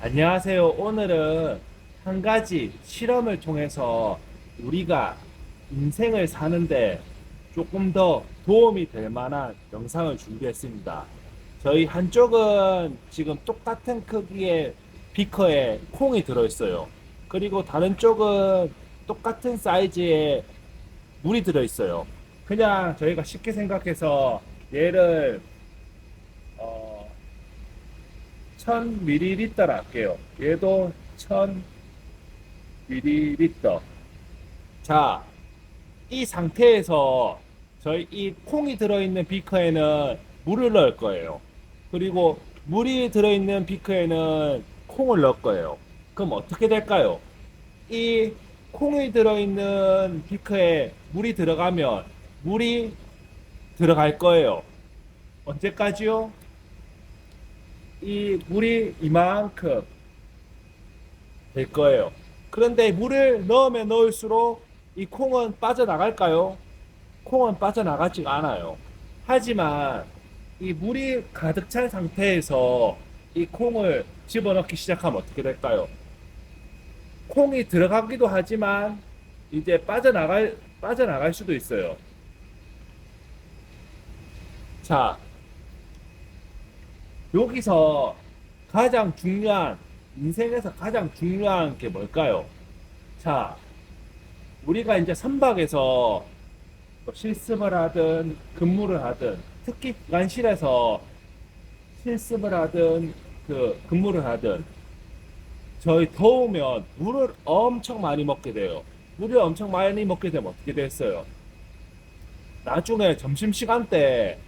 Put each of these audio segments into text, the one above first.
안녕하세요. 오늘은 한 가지 실험을 통해서 우리가 인생을 사는데 조금 더 도움이 될 만한 영상을 준비했습니다. 저희 한쪽은 지금 똑같은 크기의 비커에 콩이 들어있어요. 그리고 다른 쪽은 똑같은 사이즈의 물이 들어있어요. 그냥 저희가 쉽게 생각해서 얘를 어, 1000ml 할게요. 얘도 1000ml. 자, 이 상태에서 저희 이 콩이 들어있는 비커에는 물을 넣을 거예요. 그리고 물이 들어있는 비커에는 콩을 넣을 거예요. 그럼 어떻게 될까요? 이 콩이 들어있는 비커에 물이 들어가면 물이 들어갈 거예요. 언제까지요? 이 물이 이만큼 될 거예요. 그런데 물을 넣으면 넣을수록 이 콩은 빠져나갈까요? 콩은 빠져나가지가 않아요. 하지만 이 물이 가득 찬 상태에서 이 콩을 집어넣기 시작하면 어떻게 될까요? 콩이 들어가기도 하지만 이제 빠져나갈 빠져나갈 수도 있어요. 자, 여기서 가장 중요한 인생에서 가장 중요한 게 뭘까요? 자, 우리가 이제 선박에서 뭐 실습을 하든 근무를 하든 특히 기관실에서 실습을 하든 그 근무를 하든 저희 더우면 물을 엄청 많이 먹게 돼요. 물을 엄청 많이 먹게 되면 어떻게 됐어요? 나중에 점심시간 때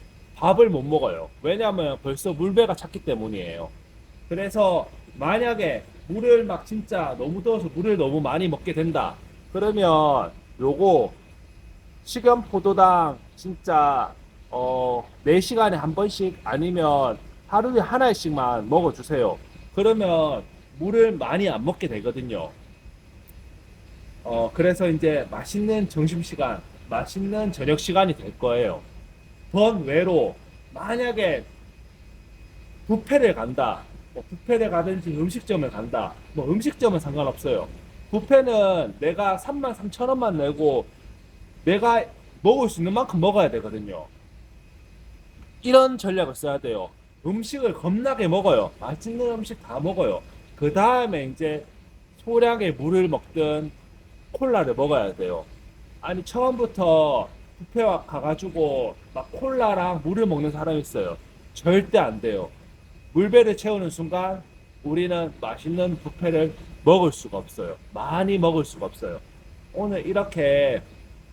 밥을 못 먹어요. 왜냐하면 벌써 물배가 찼기 때문이에요. 그래서 만약에 물을 막 진짜 너무 더워서 물을 너무 많이 먹게 된다. 그러면 요거 식염 포도당 진짜 어 4시간에 한 번씩 아니면 하루에 하나씩만 먹어 주세요. 그러면 물을 많이 안 먹게 되거든요. 어 그래서 이제 맛있는 점심 시간, 맛있는 저녁 시간이 될 거예요. 번외로 만약에 뷔페를 간다. 뭐 뷔페를 가든지 음식점을 간다. 뭐 음식점은 상관없어요. 뷔페는 내가 3만 3천 원만 내고 내가 먹을 수 있는 만큼 먹어야 되거든요. 이런 전략을 써야 돼요. 음식을 겁나게 먹어요. 맛있는 음식 다 먹어요. 그 다음에 이제 소량의 물을 먹든 콜라를 먹어야 돼요. 아니 처음부터 뷔페 와 가가지고 막 콜라랑 물을 먹는 사람이 있어요. 절대 안 돼요. 물배를 채우는 순간 우리는 맛있는 뷔페를 먹을 수가 없어요. 많이 먹을 수가 없어요. 오늘 이렇게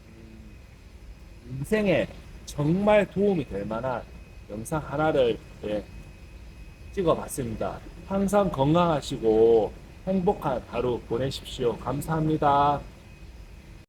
음, 인생에 정말 도움이 될 만한 영상 하나를 예, 찍어봤습니다. 항상 건강하시고 행복한 하루 보내십시오. 감사합니다.